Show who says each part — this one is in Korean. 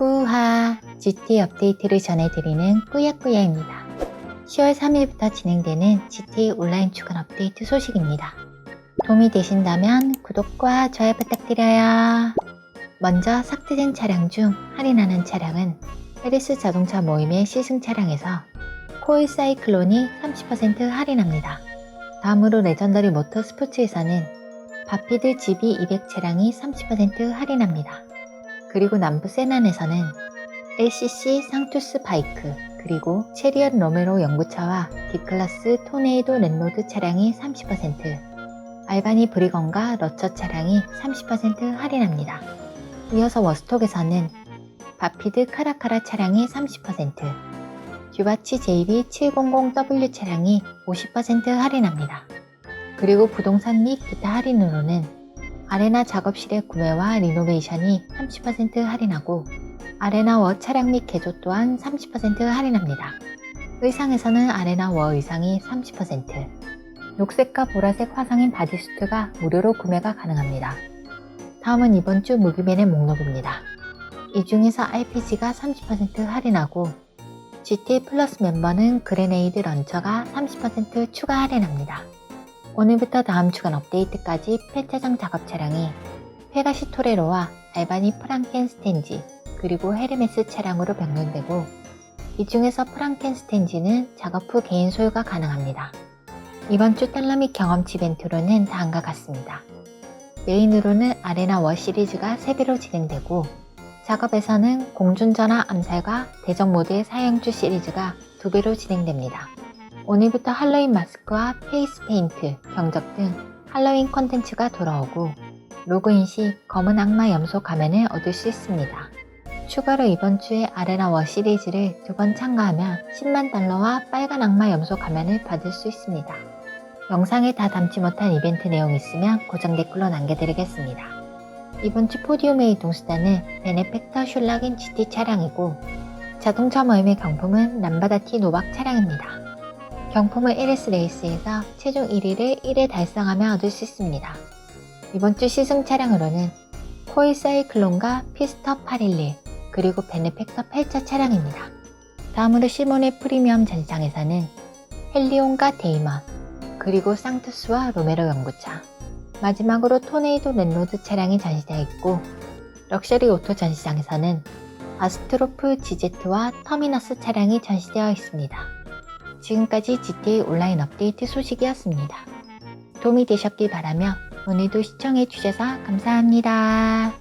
Speaker 1: 꾸하 GT 업데이트를 전해드리는 꾸야꾸야입니다. 10월 3일부터 진행되는 GT 온라인 주간 업데이트 소식입니다. 도움이 되신다면 구독과 좋아요 부탁드려요. 먼저 삭제된 차량 중 할인하는 차량은 헤리스 자동차 모임의 시승 차량에서 코일 사이클론이 30% 할인합니다. 다음으로 레전더리 모터 스포츠에서는 바피드 GB200 차량이 30% 할인합니다. 그리고 남부 세난에서는 LCC 상투스 바이크, 그리고 체리엇 로메로 연구차와 D클래스 토네이도 랜로드 차량이 30%, 알바니 브리건과 러처 차량이 30% 할인합니다. 이어서 워스톡에서는 바피드 카라카라 차량이 30%, 듀바치 JB700W 차량이 50% 할인합니다. 그리고 부동산 및 기타 할인으로는 아레나 작업실의 구매와 리노베이션이 30% 할인하고 아레나 워 차량 및 개조 또한 30% 할인합니다. 의상에서는 아레나 워 의상이 30%, 녹색과 보라색 화상인 바디수트가 무료로 구매가 가능합니다. 다음은 이번 주 무기맨의 목록입니다. 이 중에서 RPG가 30% 할인하고 GT 플러스 멤버는 그레네이드 런처가 30% 추가 할인합니다. 오늘부터 다음 주간 업데이트까지 폐차장 작업 차량이 페가시 토레로와 알바니 프랑켄스텐지 그리고 헤르메스 차량으로 변경되고 이 중에서 프랑켄스텐지는 작업 후 개인 소유가 가능합니다. 이번 주및 경험치 이벤트로는 다음과 같습니다. 메인으로는 아레나 워 시리즈가 3배로 진행되고 작업에서는 공중전화 암살과 대전 모드의 사형주 시리즈가 2배로 진행됩니다. 오늘부터 할로윈 마스크와 페이스 페인트, 경적 등 할로윈 컨텐츠가 돌아오고 로그인 시 검은 악마 염소 가면을 얻을 수 있습니다. 추가로 이번 주에 아레나 워 시리즈를 두 번 참가하면 10만 달러와 빨간 악마 염소 가면을 받을 수 있습니다. 영상에 다 담지 못한 이벤트 내용 있으면 고정 댓글로 남겨드리겠습니다. 이번 주 포디움의 이동수단은 베네펙터 슐락인 GT 차량이고 자동차 모임의 경품은 람바다티 노박 차량입니다. 경품을 LS 레이스에서 최종 1위를 1회 달성하며 얻을 수 있습니다. 이번 주 시승 차량으로는 코일 사이클론과 피스터 811 그리고 베네펙터 8차 차량입니다. 다음으로 시몬의 프리미엄 전시장에서는 헬리온과 데이먼 그리고 상투스와 로메로 연구차 마지막으로 토네이도 랜로드 차량이 전시되어 있고 럭셔리 오토 전시장에서는 아스트로프 GZ와 터미너스 차량이 전시되어 있습니다. 지금까지 GTA 온라인 업데이트 소식이었습니다. 도움이 되셨길 바라며 오늘도 시청해 주셔서 감사합니다.